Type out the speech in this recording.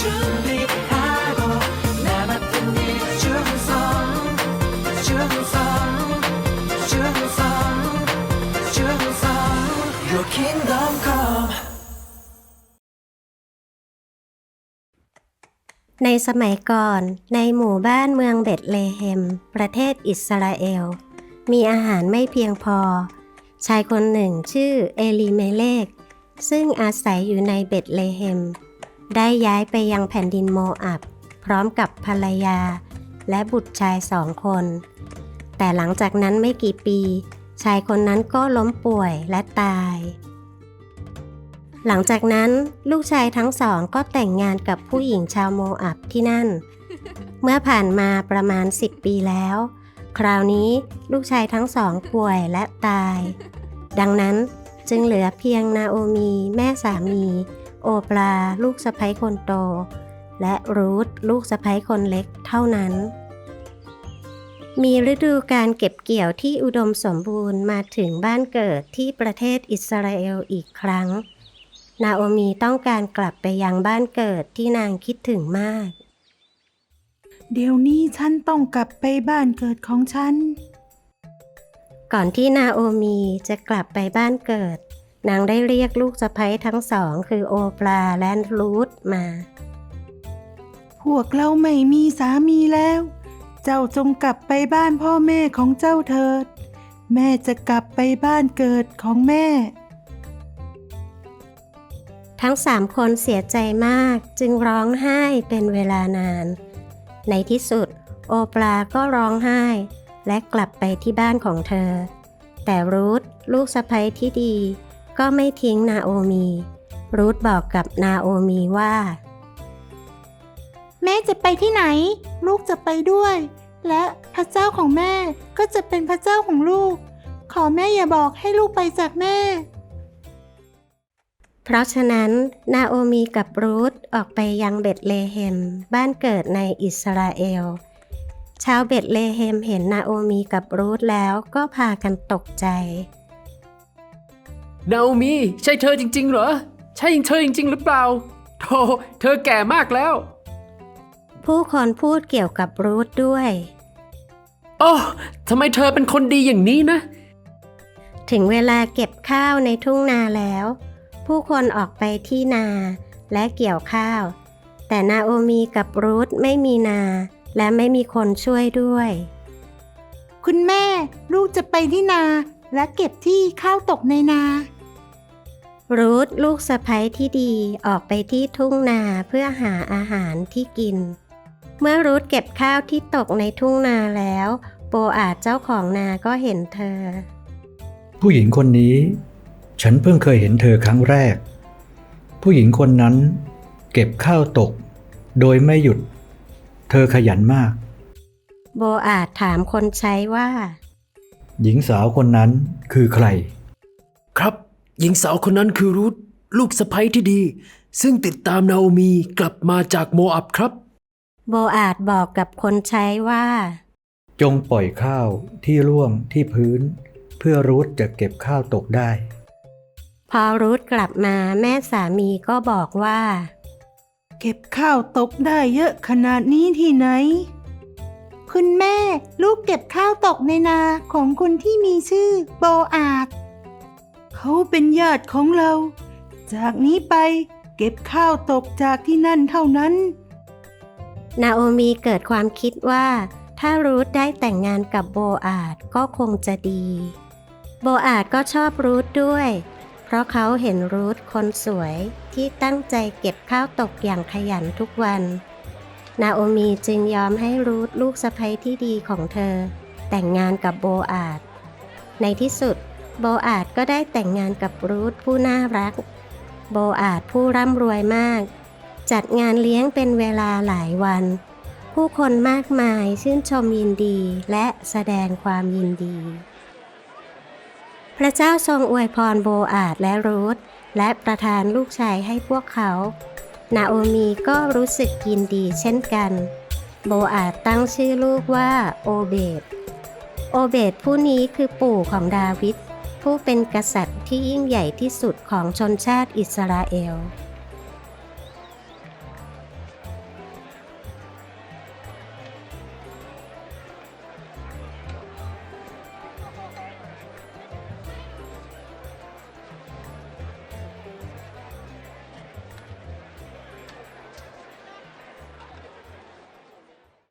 준비하고 나 맡은 일 충성 충성 충성 충성 Your kingdom come ในสมัยก่อนในหมู่บ้านเมืองเบตเลเฮม ประเทศอิสราเอล มีอาหารไม่เพียงพอ ชายคนหนึ่งชื่อเอลีเมเลก ซึ่งอาศัยอยู่ในเบตเลเฮม ได้ย้ายไปยังแผ่นดินโมอับ พร้อมกับภรรยา และบุตรชายสองคน แต่หลังจากนั้นไม่กี่ปี ชายคนนั้นก็ล้มป่วยและตาย หลังจากนั้นลูกชายทั้งสองก็แต่งงานกับผู้หญิงชาวโมอับที่นั่น เมื่อผ่านมาประมาณ 10 ปีแล้ว คราวนี้ลูกชายทั้งสองป่วยและตาย ดังนั้นจึงเหลือเพียงนาโอมีแม่สามี โอปลาลูกสะใภ้คนโต และรูธลูกสะใภ้คนเล็กเท่านั้น มีฤดูการเก็บเกี่ยวที่อุดมสมบูรณ์มาถึงบ้านเกิดที่ประเทศอิสราเอลอีกครั้ง นาโอมีต้องการกลับไปยังบ้านเกิดที่นางคิดถึงมาก เดี๋ยวนี้ฉันต้องกลับไปบ้านเกิดของฉันก่อนที่นาโอมีจะกลับไปบ้านเกิด นางได้เรียกลูกสะใภ้ทั้งสองคือโอปลาและรูธมา พวกเราไม่มีสามีแล้ว เจ้าจงกลับไปบ้านพ่อแม่ของเจ้าเถิด แม่จะกลับไปบ้านเกิดของแม่ ทั้งสามคนเสียใจมากจึงร้องไห้เป็นเวลานาน ในที่สุด โอปลาก็ร้องไห้ และกลับไปที่บ้านของเธอ แต่รูธลูกสะใภ้ที่ดี ก็ไม่ทิ้งนาโอมี รูธบอกกับนาโอมีว่า แม่จะไปที่ไหน ลูกจะไปด้วย และพระเจ้าของแม่ก็จะเป็นพระเจ้าของลูก ขอแม่อย่าบอกให้ลูกไปจากแม่ เพราะฉะนั้น นาโอมีกับรูธออกไปยังเบตเลเฮมบ้านเกิดในอิสราเอลชาวเบตเลเฮมเห็นนาโอมีกับรูธแล้วก็พากันตกใจ นาโอมีใช่เธอจริง ๆ เหรอ ใช่เธอจริง ๆ หรือเปล่าโธ่เธอแก่มากแล้ว ผู้คนพูดเกี่ยวกับรูธด้วย โอ้ทำไมเธอเป็นคนดีอย่างนี้นะ ถึงเวลาเก็บข้าวในทุ่งนาแล้ว ผู้คนออกไปที่นาและเกี่ยวข้าว แต่นาโอมีกับรูธไม่มีนา และไม่มีคนช่วยด้วย คุณแม่ลูกจะไปที่นาและเก็บที่ข้าวตกในนา รูธลูกสะใภ้ที่ดีออกไปที่ทุ่งนาเพื่อหาอาหารที่กิน เมื่อรูธเก็บข้าวที่ตกในทุ่งนาแล้ว โปอาจเจ้าของนาก็เห็นเธอ ผู้หญิงคนนี้ ฉันเพิ่งเคยเห็นเธอครั้งแรก ผู้หญิงคนนั้น เก็บข้าวตก โดยไม่หยุด เธอขยันมาก โบอาจถามคนใช้ว่า หญิงสาวคนนั้นคือใคร ครับ หญิงสาวคนนั้นคือรูธลูกสะใภ้ที่ดี ซึ่งติดตามนาโอมีกลับมาจากโมอับครับ โบอาจบอกกับคนใช้ว่า จงปล่อยข้าวที่ร่วงที่พื้น เพื่อรูทจะเก็บข้าวตกได้ พอรูธกลับมาแม่สามีก็บอกว่า เก็บข้าวตกได้เยอะขนาดนี้ที่ไหน คุณแม่ลูกเก็บข้าวตกในนาของคนที่มีชื่อโบอาด เขาเป็นญาติของเรา จากนี้ไปเก็บข้าวตกจากที่นั่นเท่านั้น นาโอมีเกิดความคิดว่า ถ้ารูธได้แต่งงานกับโบอาดก็คงจะดี โบอาดก็ชอบรูธด้วย เพราะเขาเห็นรูธคนสวยที่ตั้งใจเก็บข้าวตกอย่างขยันทุกวัน นาโอมีจึงยอมให้รูธลูกสะใภ้ที่ดีของเธอ แต่งงานกับโบอาด ในที่สุด โบอาดก็ได้แต่งงานกับรูธผู้น่ารัก โบอาดผู้ร่ำรวยมาก จัดงานเลี้ยงเป็นเวลาหลายวัน ผู้คนมากมายชื่นชมยินดีและแสดงความยินดี พระเจ้าทรงอวยพรโบอาดและรูธและประทานลูกชายให้พวกเขา นาโอมีก็รู้สึกยินดีเช่นกัน โบอาดตั้งชื่อลูกว่าโอเบดโอเบดผู้นี้คือปู่ของดาวิด ผู้เป็นกษัตริย์ที่ยิ่งใหญ่ที่สุดของชนชาติอิสราเอล